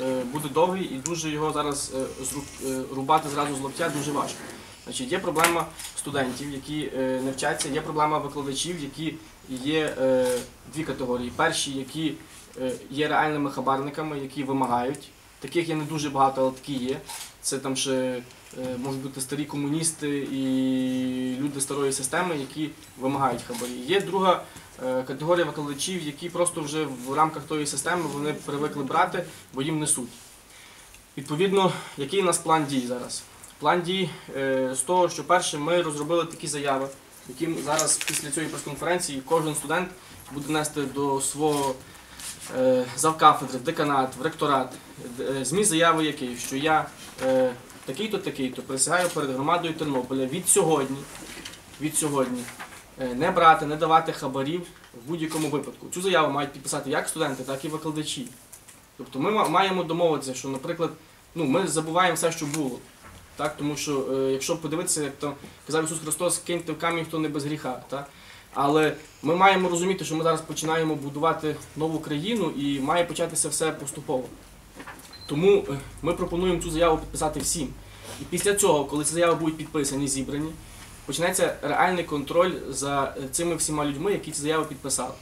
Е, буде довгий і дуже його зараз е, е, рубати зразу з локтя дуже важко. Значить, є проблема студентів, які не вчаться, є проблема викладачів, які є дві категорії. Перші, які є реальними хабарниками, які вимагають. Таких є не дуже багато, але такі є. Це там ще можуть бути старі комуністи і старої системи, які вимагають хабарі. Є друга е, категорія викладачів, які просто вже в рамках тої системи вони привикли брати, бо їм несуть. Відповідно, який у нас план дій зараз? План дій е, з того, що перше, ми розробили такі заяви, які зараз після цієї прес-конференції кожен студент буде нести до свого е, завкафедри, в деканат, в ректорат. Зміст заяви який, що я такий-то, такий-то присягаю перед громадою Тернополя від сьогодні, від сьогодні е, не брати, не давати хабарів в будь-якому випадку. Цю заяву мають підписати як студенти, так і викладачі. Тобто ми маємо домовитися, що, наприклад, ну, ми забуваємо все, що було. Так? Тому що е, якщо подивитися, як то казав Ісус Христос, киньте в камінь, хто не без гріха. Так? Але ми маємо розуміти, що ми зараз починаємо будувати нову країну і має початися все поступово. Тому е, ми пропонуємо цю заяву підписати всім. І після цього, коли ці заяви будуть підписані, зібрані, почнеться реальний контроль за цими всіма людьми, які ці заяви підписали.